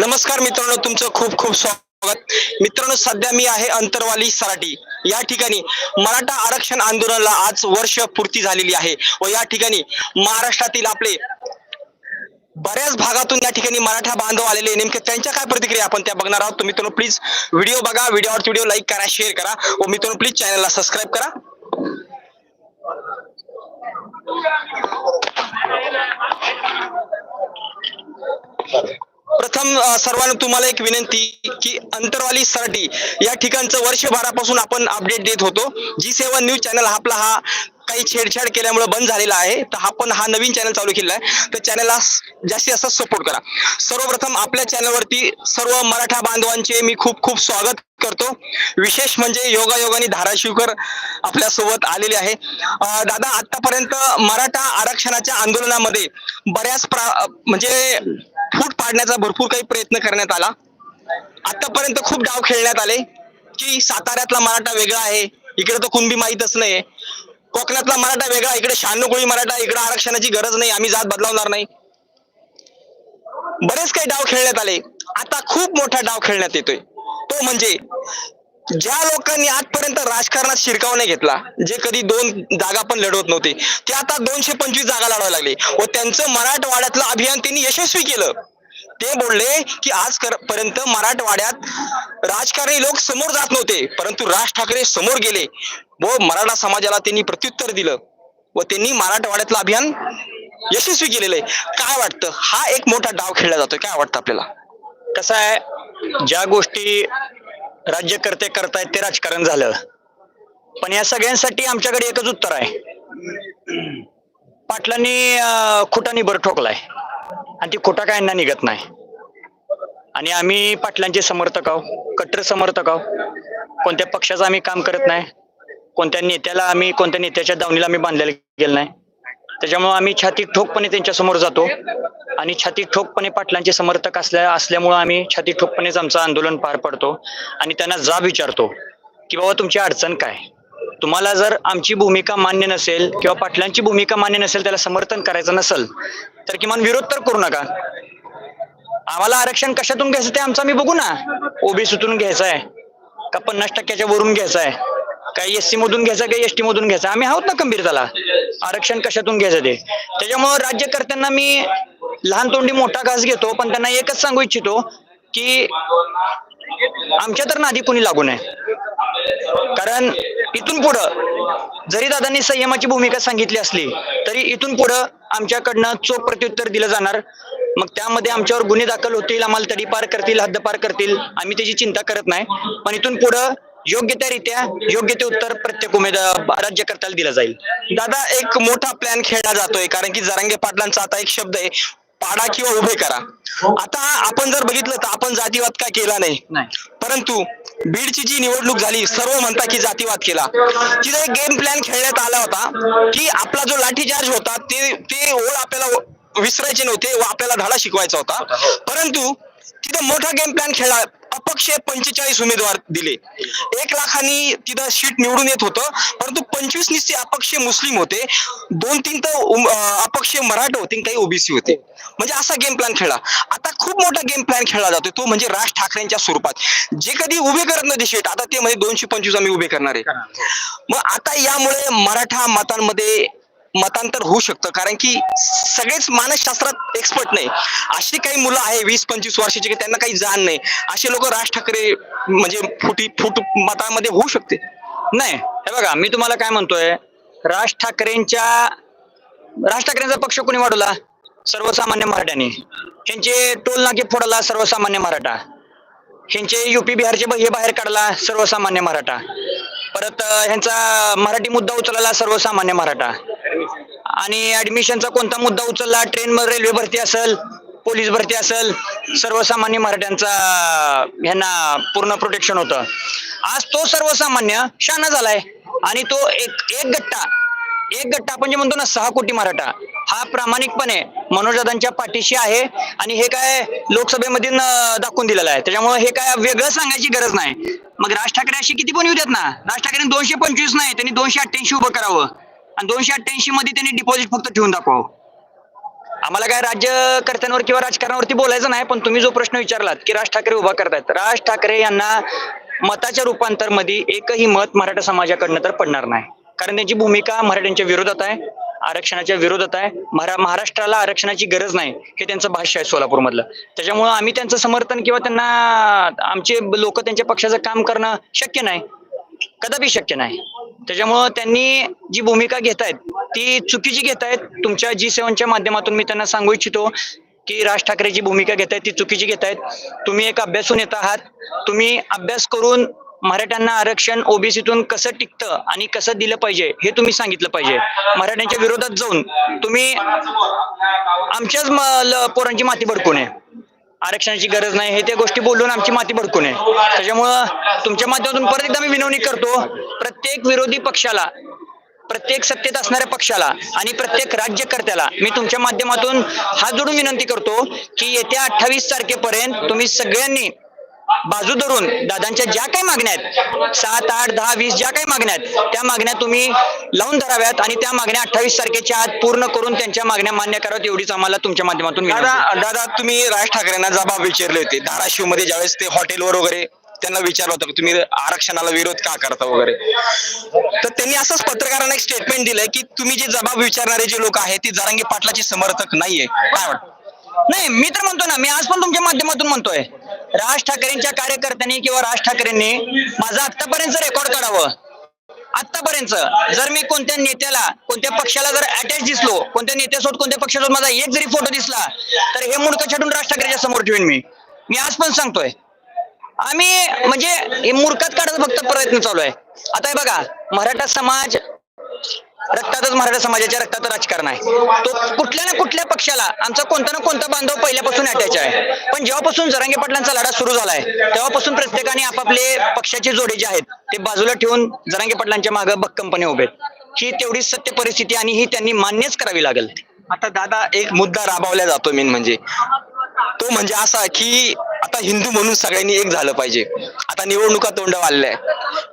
नमस्कार मित्रांनो तुमचं खूप खूप स्वागत. मित्रांनो सध्या मी आहे अंतरवाली सराटी. या ठिकाणी मराठा आरक्षण आंदोलनाला आज वर्ष पूर्ती झालेली आहे व या ठिकाणी महाराष्ट्रातील आपले बऱ्याच भागातून या ठिकाणी मराठा बांधव आलेले. नेमके त्यांच्या काय प्रतिक्रिया आपण त्या बघणार आहोत. तर मित्रांनो प्लीज व्हिडिओ बघा. व्हिडिओवर व्हिडिओ लाईक करा शेअर करा. व मित्रांनो प्लीज चॅनलला सबस्क्राईब करा. प्रथम सर्वांना तुम्हाला एक विनंती की अंतरवाली सराटी या ठिकाणचं वर्षभरापासून आपण अपडेट देत होतो. जी सेवन न्यूज चॅनल आपला हा काही छेडछाड केल्यामुळे बंद झालेला आहे. तर आपण हा नवीन चॅनल चालू केला आहे. तर चॅनलला जास्तीत जास्त सपोर्ट करा. सर्वप्रथम आपल्या चॅनलवरती सर्व मराठा बांधवांचे मी खूप खूप स्वागत करतो. विशेष म्हणजे योगायोगाने धाराशिवकर आपल्यासोबत आलेले आहे. दादा आतापर्यंत मराठा आरक्षणाच्या आंदोलनामध्ये बऱ्याच प्रा म्हणजे फूट पाडण्याचा भरपूर काही प्रयत्न करण्यात आला. आतापर्यंत खूप डाव खेळण्यात आले. की साताऱ्यातला मराठा वेगळा आहे इकडे तर कुणबी माहीतच नाही कोकणातला मराठा वेगळा इकडे शहाण्णव कोळी मराठा इकडे आरक्षणाची गरज नाही आम्ही जात बदलावणार नाही. बरेच काही डाव खेळण्यात आले. आता खूप मोठा डाव खेळण्यात येतोय. तो म्हणजे ज्या लोकांनी आजपर्यंत राजकारणात शिरकाव नाही घेतला जे कधी दोन जागा पण लढवत नव्हते ते आता दोनशे पंचवीस जागा लढवायला लागले. व त्यांचं मराठवाड्यातलं अभियान त्यांनी यशस्वी केलं. ते बोलले की आज पर्यंत मराठवाड्यात राजकारणी लोक समोर जात नव्हते परंतु राज ठाकरे समोर गेले व मराठा समाजाला त्यांनी प्रत्युत्तर दिलं व त्यांनी मराठवाड्यातलं अभियान यशस्वी केलेलं आहे. काय वाटतं? हा एक मोठा डाव खेळला जातोय. काय वाटतं आपल्याला? कसं आहे ज्या गोष्टी राज्यकर्ते करतायत ते राजकारण झालं. पण या सगळ्यांसाठी आमच्याकडे एकच उत्तर आहे. पाटलांनी अं, खुटानी भर ठोकलाय. आणि ती खुटा काय निघत नाही. आणि आम्ही पाटलांचे समर्थक आहो कट्टर समर्थक आहो कोणत्या पक्षाचं आम्ही काम करत नाही. कोणत्या नेत्याला आम्ही कोणत्या नेत्याच्या दावणीला आम्ही बांधलेलं गेलं नाही. त्याच्यामुळे आम्ही छाती ठोकपणे त्यांच्यासमोर जातो. आणि छाती ठोकपणे पाटलांचे समर्थक असल्या असल्यामुळं आम्ही छाती ठोकपणेच आमचं आंदोलन पार पडतो. आणि त्यांना जाब विचारतो की बाबा तुमची अडचण काय? तुम्हाला जर आमची भूमिका मान्य नसेल किंवा पाटलांची भूमिका मान्य नसेल त्याला समर्थन करायचं नसेल तर किमान विरोध तर करू नका. आम्हाला आरक्षण कशातून घ्यायचं ते आमचं आम्ही बघू ना. ओबीसीतून घ्यायचं आहे का पन्नास टक्क्याच्या वरून घ्यायचं आहे? काय एस सी मधून घ्यायचं काही एसटी मधून घ्यायचा. आम्ही आहोत ना खंबीर त्याला आरक्षण कशातून घ्यायचं ते? त्याच्यामुळं राज्यकर्त्यांना मी लहान तोंडी मोठा घास घेतो पण त्यांना एकच सांगू इच्छितो की आमच्या तर नादी कुणी लागू नये. कारण इथून पुढं जरी दादांनी संयमाची भूमिका सांगितली असली तरी इथून पुढं आमच्याकडनं चोख प्रत्युत्तर दिलं जाणार. मग त्यामध्ये आमच्यावर गुन्हे दाखल होतील आम्हाला तडीपार करतील हद्दपार करतील आम्ही त्याची चिंता करत नाही. पण इथून पुढं योग्य त्या रीत्या योग्य ते उत्तर प्रत्येक उमेदवार राज्यकर्त्याला दिलं जाईल. दादा एक मोठा प्लॅन खेळला जातोय कारण की जरांगे पाटलांचा आता एक शब्द आहे पाडा किंवा उभे करा. आता आपण जर बघितलं तर आपण जातीवाद काय केला नाही? नाही. परंतु बीडची जी निवडणूक झाली सर्व म्हणता की जातीवाद केला. तिथे एक गेम प्लॅन खेळण्यात आला होता की आपला जो लाठीचार्ज होता ते ते ओळ आपल्याला विसरायचे नव्हते व आपल्याला धडा शिकवायचा होता. परंतु तिथं मोठा गेम प्लॅन खेळला अपक्ष पंचेचाळीस उमेदवार दिले. एक लाखांनी तिथं सीट निवडून येत होतं परंतु पंचवीस निस्ते अपक्ष मुस्लिम होते. दोन तीन तर अपक्ष मराठा होते काही ओबीसी होते. म्हणजे असा गेम प्लॅन खेळला आता खूप मोठा गेम प्लॅन खेळला जातो तो म्हणजे राज ठाकरेंच्या स्वरूपात. जे कधी उभे करत नव्हते शेट आता ते म्हणजे दोनशे पंचवीस आम्ही उभे करणार आहे. मग आता यामुळे मराठा मतांमध्ये मतांतर होऊ शकतं. कारण की सगळेच मानसशास्त्रात एक्सपर्ट नाही. अशी काही मुलं आहे वीस पंचवीस वर्षाची की त्यांना काही जाण नाही. असे लोक राज ठाकरे म्हणजे फुटी फुट मतामध्ये होऊ शकते. नाही. हे बघा मी तुम्हाला काय म्हणतोय? राज ठाकरेंच्या राज ठाकरेंचा पक्ष कोणी वाढवला? सर्वसामान्य मराठ्यांनी. ह्यांचे टोल नाके फोडला सर्वसामान्य मराठा. ह्यांचे युपी बिहारचे हे बाहेर काढला सर्वसामान्य मराठा. परत ह्यांचा मराठी मुद्दा उचलला सर्वसामान्य मराठा. आणि ऍडमिशनचा कोणता मुद्दा उचलला? ट्रेन रेल्वे भरती असेल पोलीस भरती असेल सर्वसामान्य मराठ्यांचा ह्यांना पूर्ण प्रोटेक्शन होतं. आज तो सर्वसामान्य शाना झालाय. आणि तो एक एक गट्टा एक गट्टा आपण जे म्हणतो ना सहा कोटी मराठा हा प्रामाणिकपणे मनोजदांच्या पाठीशी आहे. आणि हे काय लोकसभेमध्ये दाखवून दिलेलं आहे. त्याच्यामुळे हे काय वेगळं सांगायची गरज नाही. मग राज ठाकरे अशी किती पण येऊ देत ना. राज ठाकरे दोनशे पंचवीस नाही त्यांनी दोनशे अठ्ठ्याऐंशी उभं करावं. आणि दोनशे अठ्ठ्याऐंशी मध्ये त्यांनी डिपॉझिट फक्त ठेवून दाखवावं. आम्हाला काय राज्यकर्त्यांवर किंवा राजकारणावरती बोलायचं नाही पण तुम्ही जो प्रश्न विचारलात की राज ठाकरे उभा करतायत राज ठाकरे यांना मताच्या रूपांतरमध्ये एकही मत मराठा समाजाकडनं तर पडणार नाही. कारण त्यांची भूमिका मराठ्यांच्या विरोधात आहे आरक्षणाच्या विरोधात आहे. महाराष्ट्राला आरक्षणाची गरज नाही हे त्यांचं भाष्य आहे सोलापूर मधलं त्याच्यामुळं आम्ही त्यांचं समर्थन किंवा त्यांना आमचे लोक त्यांच्या पक्षाचं काम करणं शक्य नाही. कदापि शक्य नाही. त्याच्यामुळं त्यांनी जी भूमिका घेत आहेत ती चुकीची घेत आहेत तुमच्या जी सेवनच्या माध्यमातून मी त्यांना सांगू इच्छितो की राज ठाकरे जी भूमिका घेत आहेत ती चुकीची घेत आहेत तुम्ही एक अभ्यासून येत आहात. तुम्ही अभ्यास करून मराठ्यांना आरक्षण ओबीसीतून कसं टिकतं आणि कसं दिलं पाहिजे हे तुम्ही सांगितलं पाहिजे. मराठ्यांच्या विरोधात जाऊन तुम्ही आमच्याच पोरांची माती भडकू नये. आरक्षणाची गरज नाही हे त्या गोष्टी बोलून आमची माती भडकू नये त्याच्यामुळं तुमच्या माध्यमातून परत एकदा मी विनवणी करतो प्रत्येक विरोधी पक्षाला प्रत्येक सत्तेत असणाऱ्या पक्षाला आणि प्रत्येक राज्यकर्त्याला मी तुमच्या माध्यमातून हात जोडून विनंती करतो की येत्या अठ्ठावीस तारखेपर्यंत तुम्ही सगळ्यांनी बाजू धरून दादांच्या ज्या काही मागण्या आहेत सात आठ दहा वीस ज्या काही मागण्या आहेत त्या मागण्या तुम्ही लावून धराव्यात आणि त्या मागण्या अठ्ठावीस तारखेच्या आत पूर्ण करून त्यांच्या मागण्या मान्य कराव्यात एवढीच आम्हाला तुमच्या माध्यमातून. दादा दादा तुम्ही राज ठाकरेंना जबाब विचारले होते. धाराशिवमध्ये ज्यावेळेस ते हॉटेलवर वगैरे त्यांना विचारलं होतं की तुम्ही आरक्षणाला विरोध का करता वगैरे. तर त्यांनी असंच पत्रकारांना एक स्टेटमेंट दिलंय की तुम्ही जे जबाब विचारणारे जे लोक आहेत ती जरांगी पाटलाची समर्थक नाहीये. काय वाटतं? नाही मी तर म्हणतो ना मी आज पण तुमच्या माध्यमातून म्हणतोय. राज ठाकरेंच्या कार्यकर्त्यांनी किंवा राज ठाकरेंनी माझा आतापर्यंत रेकॉर्ड काढावं. आतापर्यंत जर मी कोणत्या नेत्याला कोणत्या पक्षाला जर अटॅच दिसलो कोणत्या नेत्यासोबत कोणत्या पक्षासोबत माझा एक जरी फोटो दिसला तर हे मुंडकं छाटून राज ठाकरेच्या समोर ठेवेन मी. मी आज पण सांगतोय. आम्ही म्हणजे हे मूर्खात काढायचा फक्त प्रयत्न चालू आहे. आता हे बघा मराठा समाज रक्तातच मराठा समाजाच्या रक्तात राजकारण आहे. तो कुठल्या ना कुठल्या पक्षाला आमचा कोणता ना कोणता बांधव पहिल्यापासून अटॅच आहे. पण जेव्हापासून जरांगे पाटलांचा लढा सुरू झालाय तेव्हापासून प्रत्येकाने आपापले पक्षाचे जोडे जे आहेत ते बाजूला ठेवून जरांगे पाटलांच्या मागे भक्कमपणे उभे ही तेवढी सत्य परिस्थिती आणि ही त्यांनी मान्यच करावी लागेल. आता दादा एक मुद्दा राबवला जातो मेन म्हणजे. तो म्हणजे असा की आता हिंदू म्हणून सगळ्यांनी एक झालं पाहिजे. आता निवडणुका तोंड वाढल्या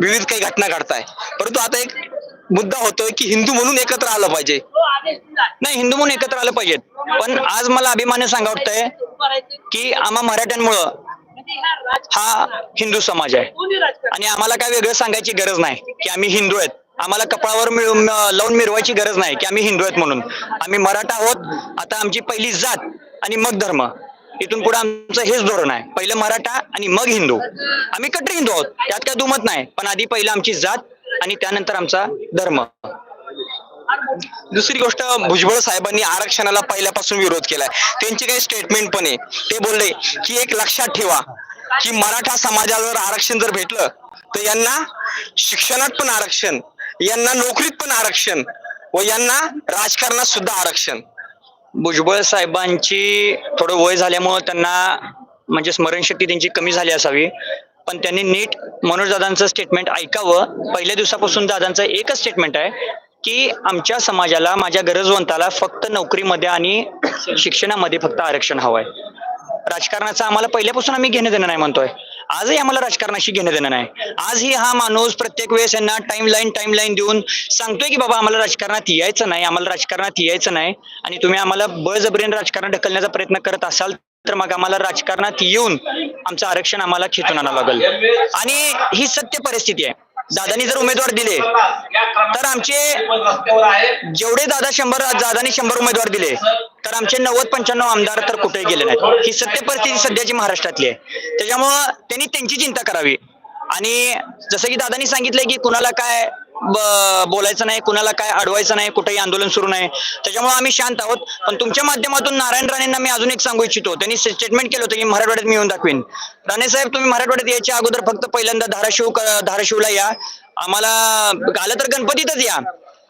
विविध काही घटना घडताय. परंतु आता एक मुद्दा होतोय की हिंदू म्हणून एकत्र आलं पाहिजे. नाही हिंदू म्हणून एकत्र आलं पाहिजेत पण आज मला अभिमाने सांगा वाटतंय की आम्हा मराठ्यांमुळं हा हिंदू समाज आहे. आणि आम्हाला काय वेगळं सांगायची गरज नाही की आम्ही हिंदू आहेत. आम्हाला कपाळावर मिळून लावून मिरवायची गरज नाही की आम्ही हिंदू आहेत म्हणून. आम्ही मराठा आहोत. आता आमची पहिली जात आणि मग धर्म. इथून पुढे आमचं हेच धोरण आहे. पहिलं मराठा आणि मग हिंदू. आम्ही कट्टर हिंदू आहोत. त्यात काय दुमत नाही. पण आधी पहिलं आमची जात आणि त्यानंतर आमचा धर्म. दुसरी गोष्ट भुजबळ साहेबांनी आरक्षणाला पहिल्यापासून विरोध केलाय. त्यांचे काही स्टेटमेंट पण आहे. ते बोलले की एक लक्षात ठेवा की मराठा समाजाला आरक्षण जर भेटलं तर यांना शिक्षणात पण आरक्षण यांना नोकरीत पण आरक्षण व यांना राजकारणात सुद्धा आरक्षण. भुजबळ साहेबांची थोडं वय झाल्यामुळं त्यांना म्हणजे स्मरणशक्ती त्यांची कमी झाली असावी. पण त्यांनी नीट मनोजदादांचं स्टेटमेंट ऐकावं. पहिल्या दिवसापासून दादांचं एकच स्टेटमेंट आहे की आमच्या समाजाला माझ्या गरजवंताला फक्त नोकरीमध्ये आणि शिक्षणामध्ये फक्त आरक्षण हवं आहे राजकारणाचं आम्हाला पहिल्यापासून आम्ही घेणं देणं नाही म्हणतोय. आजही आम्हाला राजकारणाशी घेणं देणं नाही. आजही हा माणूस प्रत्येक वेळेस यांना टाइम लाईन टाइम लाईन देऊन सांगतोय की बाबा आम्हाला राजकारणात यायचं नाही आम्हाला राजकारणात यायचं नाही. आणि तुम्ही आम्हाला बळजबरीने राजकारण ढकलण्याचा प्रयत्न करत असाल तर मग आम्हाला राजकारणात येऊन आमचं आरक्षण आम्हाला खेचून आणावं लागेल. आणि ही सत्य परिस्थिती आहे. दादानी जर उमेदवार दिले तर आमचे जेवढे दादा शंभर दादानी शंभर उमेदवार दिले तर आमचे नव्वद पंच्याण्णव आमदार तर कुठेही गेले नाहीत. ही सत्य परिस्थिती सध्याची महाराष्ट्रातली आहे. त्याच्यामुळं त्यांनी त्यांची चिंता करावी. आणि जसं की दादानी सांगितलंय की कुणाला काय बोलायचं नाही कुणाला काय अडवायचं नाही कुठेही आंदोलन सुरू नाही. त्याच्यामुळे आम्ही शांत आहोत. पण तुमच्या माध्यमातून नारायण राणेंना मी अजून एक सांगू इच्छितो. त्यांनी स्टेटमेंट केलं होतं की मराठवाड्यात मी येऊन दाखवीन. राणे साहेब तुम्ही मराठवाड्यात यायच्या अगोदर फक्त पहिल्यांदा धाराशिव धाराशिवला या. आम्हाला आलं तर गणपतीतच या.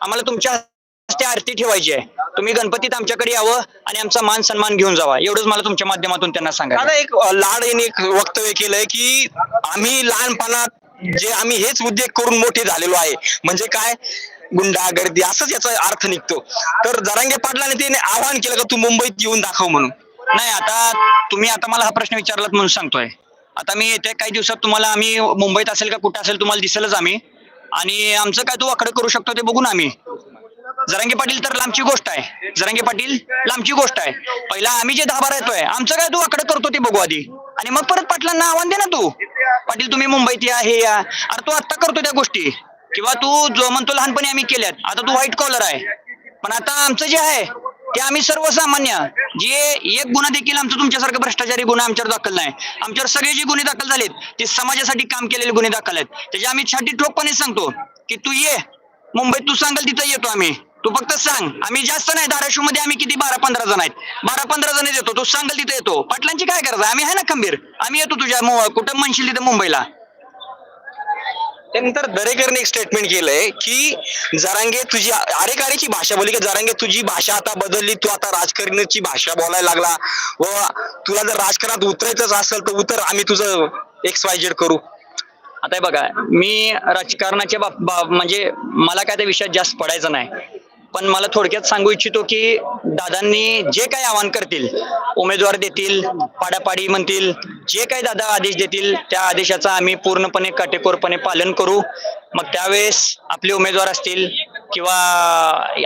आम्हाला तुमच्या हस्ते आरती ठेवायची आहे. तुम्ही गणपतीत आमच्याकडे यावं आणि आमचा मान सन्मान घेऊन जावा. एवढंच मला तुमच्या माध्यमातून त्यांना सांगा एक लाड यांनी एक वक्तव्य केलंय की आम्ही लहानपणात जे आम्ही हेच उद्योग करून मोठे झालेलो आहे. म्हणजे काय? गुंडा गर्दी असंच याचा अर्थ निघतो. तर जरांगे पाटलाने त्याने आवाहन केलं का तू मुंबईत येऊन दाखव म्हणून. नाही आता तुम्ही आता मला हा प्रश्न विचारलात म्हणून सांगतोय. आता मी येत्या काही दिवसात तुम्हाला आम्ही मुंबईत असेल का कुठं असेल तुम्हाला दिसेलच आम्ही. आणि आमचं काय तू वाकडं करू शकतो ते बघून आम्ही. जरांगे पाटील तर लांबची गोष्ट आहे. जरांगे पाटील लांबची गोष्ट आहे. पहिला आम्ही जे दहा बारा येतोय आमचं काय तू वाकडं करतो ते बघू आधी. आणि मग परत पाटलांना आव्हान दे ना तू. पाटील तुम्ही मुंबईत या हे या. अरे तू आत्ता करतो त्या गोष्टी. किंवा तू जो म्हणतो लहानपणी आम्ही केल्यात. आता तू व्हाईट कॉलर आहे. पण आता आमचं जे आहे ते आम्ही सर्वसामान्य जे एक गुन्हा देखील आमचं तुमच्यासारखं भ्रष्टाचारी गुन्हा आमच्यावर दाखल नाही. आमच्यावर सगळे जे गुन्हे दाखल झालेत ते समाजासाठी काम केलेले गुन्हे दाखल आहेत. त्याचे आम्ही छाटी ठोकपणे सांगतो की तू ये. मुंबईत तू सांगाल तिथं येतो आम्ही. तू फक्त सांग आम्ही जास्त नाही धाराशिवमध्ये आम्ही किती बारा पंधरा जण आहेत. बारा पंधरा जण येतो तू सांगाल तिथं येतो. पाटलांची काय करायचं आम्ही आहे ना खंबीर. आम्ही येतो तुझ्या कुठं म्हणशील तिथं मुंबईला? त्यानंतर दरेकरने एक स्टेटमेंट केलंय की जरांगे तुझी अरेकारेची भाषा बोलली की जरांगे तुझी भाषा आता बदलली तू आता राजकारणाची भाषा बोलायला लागला. व तुला जर राजकारणात उतरायचंच असेल तर उतर आम्ही तुझं एक्स वाय जेड करू. आता हे बघा मी राजकारणाच्या बाब- म्हणजे मला काय त्या विषयात जास्त पडायचं नाही. पण मला थोडक्यात सांगू इच्छितो की दादांनी जे काही आवाहन करतील उमेदवार देतील पाडापाडी म्हणतील जे काही दादा आदेश देतील त्या आदेशाचा आम्ही पूर्णपणे काटेकोरपणे पालन करू. मग त्यावेळेस आपले उमेदवार असतील किंवा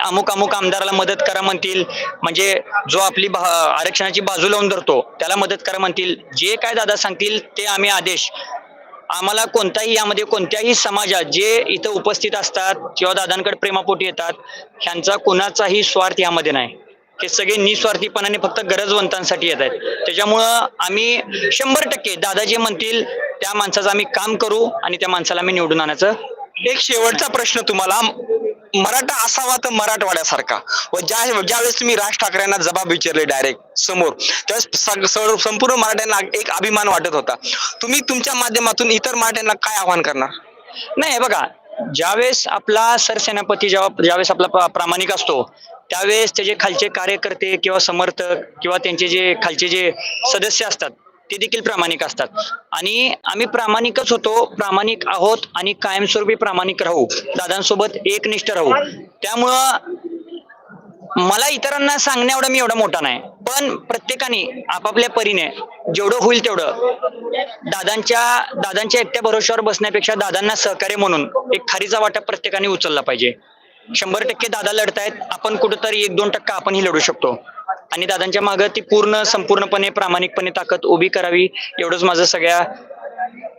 अमुक अमुक आमदाराला मदत करा म्हणतील म्हणजे जो आपली आरक्षणाची बाजू लावून धरतो त्याला मदत करा म्हणतील जे काय दादा सांगतील ते आम्ही आदेश आम्हाला कोणताही यामध्ये कोणत्याही समाजात जे इथं उपस्थित असतात किंवा दादांकडे प्रेमापोटी येतात ह्यांचा कुणाचाही स्वार्थ यामध्ये नाही. हे सगळे निस्वार्थीपणाने फक्त गरजवंतांसाठी येत आहेत. त्याच्यामुळं आम्ही शंभर टक्के दादा जे म्हणतील त्या माणसाचं आम्ही काम करू आणि त्या माणसाला आम्ही निवडून आणायचं एक शेवटचा प्रश्न तुम्हाला मराठा असावा तर मराठवाड्यासारखा. व ज्या ज्यावेळेस तुम्ही राज ठाकरेंना जबाब विचारले डायरेक्ट समोर त्यावेळेस संपूर्ण मराठ्यांना एक अभिमान वाटत होता. तुम्ही तुमच्या माध्यमातून इतर मराठ्यांना काय आव्हान करणार? नाही हे बघा ज्यावेळेस आपला सरसेनापती जेव्हा ज्यावेळेस आपला प्रामाणिक असतो त्यावेळेस त्याचे खालचे कार्यकर्ते किंवा समर्थक किंवा त्यांचे जे खालचे जे सदस्य असतात ते देखील प्रामाणिक असतात. आणि आम्ही प्रामाणिकच होतो प्रामाणिक आहोत आणि कायमस्वरूपी प्रामाणिक राहू दादांसोबत एकनिष्ठ राहू. त्यामुळं मला इतरांना सांगण्या एवढा मी एवढा मोठा नाही पण प्रत्येकाने आपापल्या परीने जेवढं होईल तेवढं दादांच्या दादांच्या एकट्या भरोश्यावर बसण्यापेक्षा दादांना सहकार्य म्हणून एक खारीचा वाटा प्रत्येकाने उचलला पाहिजे. शंभर टक्के दादा लढतायत आपण कुठंतरी एक दोन टक्का आपणही लढू शकतो. आणि दादांच्या मागं ती पूर्ण संपूर्णपणे प्रामाणिकपणे ताकद उभी करावी एवढंच माझं सगळ्या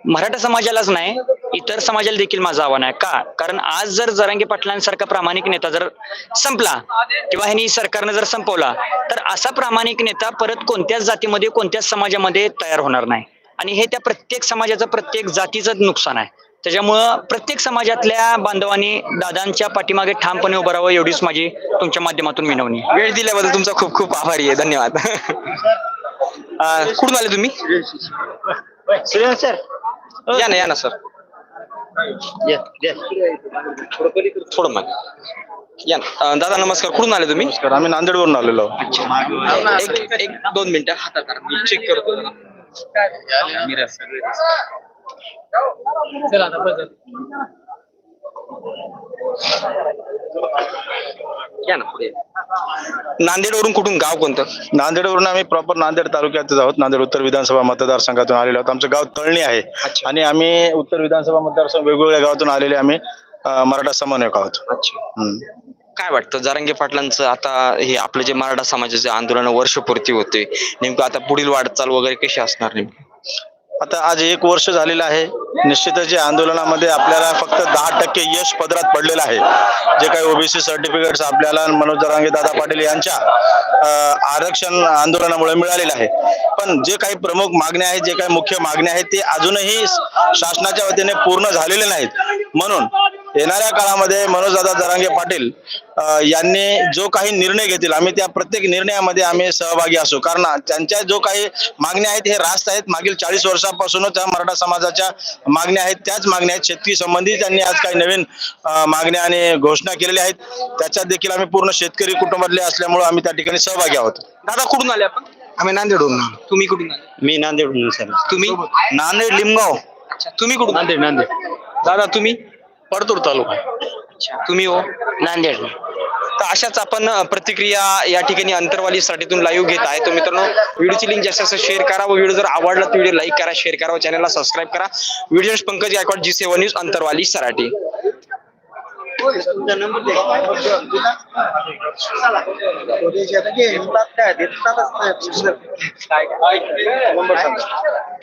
मराठा समाजालाच नाही इतर समाजाला देखील माझं आव्हान आहे. का? कारण आज जर जरांगे पाटलांसारखा प्रामाणिक नेता जर संपला किंवा ह्यांनी सरकारनं जर संपवला तर असा प्रामाणिक नेता परत कोणत्याच जातीमध्ये कोणत्याच समाजामध्ये तयार होणार नाही. आणि हे त्या प्रत्येक समाजाचं प्रत्येक जातीचं नुकसान आहे. त्याच्यामुळं प्रत्येक समाजातल्या बांधवांनी दादांच्या पाठीमागे ठामपणे उभं राहावं एवढीच माझी तुमच्या माध्यमातून विनवणी. वेळ दिल्याबद्दल तुमचा खूप खूप आभारी आहे. धन्यवाद. अं, कुठून आले तुम्ही? या ना या ना सर. थोडं मागे. या ना. अं, दादा नमस्कार. कुठून आले तुम्ही? तर आम्ही नांदेडवरून आलेलो आहोत. एक एक दोन मिनिटं हातात चेक करतो. जरा. ना पुढे. नांदेडवरून कुठून गाव कोणतं? नांदेडवरून आम्ही प्रॉपर नांदेड तालुक्यातच आहोत. नांदेड उत्तर विधानसभा मतदारसंघातून आलेलो आहोत. आमचं गाव तळणी आहे. अच्छा. आणि आम्ही उत्तर विधानसभा मतदारसंघ वेगवेगळ्या गावातून आलेले आम्ही अं, मराठा समन्वयक आहोत. अच्छा. हम्म. काय वाटतं जारंगे पाटलांचं आता हे आपलं जे मराठा समाजाचे आंदोलन वर्षपूर्ती होते नेमकं आता पुढील वाटचाल वगैरे कशी असणार नेमकी? आता आज एक वर्ष झालेलं आहे. निश्चितच या आंदोलनामध्ये आपल्याला फक्त दहा टक्के यश पदरात पडलेलं आहे. जे काही ओबीसी सर्टिफिकेट्स आपल्याला मनोज दरांगे दादा पाटील यांच्या आरक्षण आंदोलनामुळे मिळालेलं आहे. पण जे काही प्रमुख मागण्या आहेत जे काही मुख्य मागण्या आहेत ते अजूनही शासनाच्या वतीने पूर्ण झालेले नाहीत. म्हणून येणाऱ्या काळामध्ये मनोजदादा जरांगे पाटील यांनी जो काही निर्णय घेतील आम्ही त्या प्रत्येक निर्णयामध्ये आम्ही सहभागी असू. कारण त्यांच्या जो काही मागण्या आहेत हे रास्त आहेत. मागील चाळीस वर्षापासूनच त्या मराठा समाजाच्या मागण्या आहेत. त्याच मागण्या आहेत. शेतकरी संबंधित त्यांनी आज काही नवीन मागण्या आणि घोषणा केलेल्या आहेत. त्याच्यात देखील आम्ही पूर्ण शेतकरी कुटुंबातले असल्यामुळे आम्ही त्या ठिकाणी सहभागी आहोत. दादा कुठून आले आपण? आम्ही नांदेडहून. तुम्ही कुठून आले? मी नांदेडहून सर तुम्ही? नांदेड लिमगाव. तुम्ही कुठून नांदेड नांदेड. दादा तुम्ही? परतूर तालुका. तुम्ही हो नांदेड. तर अशाच आपण प्रतिक्रिया या ठिकाणी अंतरवाली साठीतून लाईव्ह घेत आहे. तर मित्रांनो व्हिडिओची लिंक जास्त जास्त शेअर करा व व्हिडिओ जर आवडला तर व्हिडिओ लाईक करा शेअर करा व चॅनलला सबस्क्राईब करा. Video Pankaj Gaikwad ji seven news Antarwali Sarathi. Number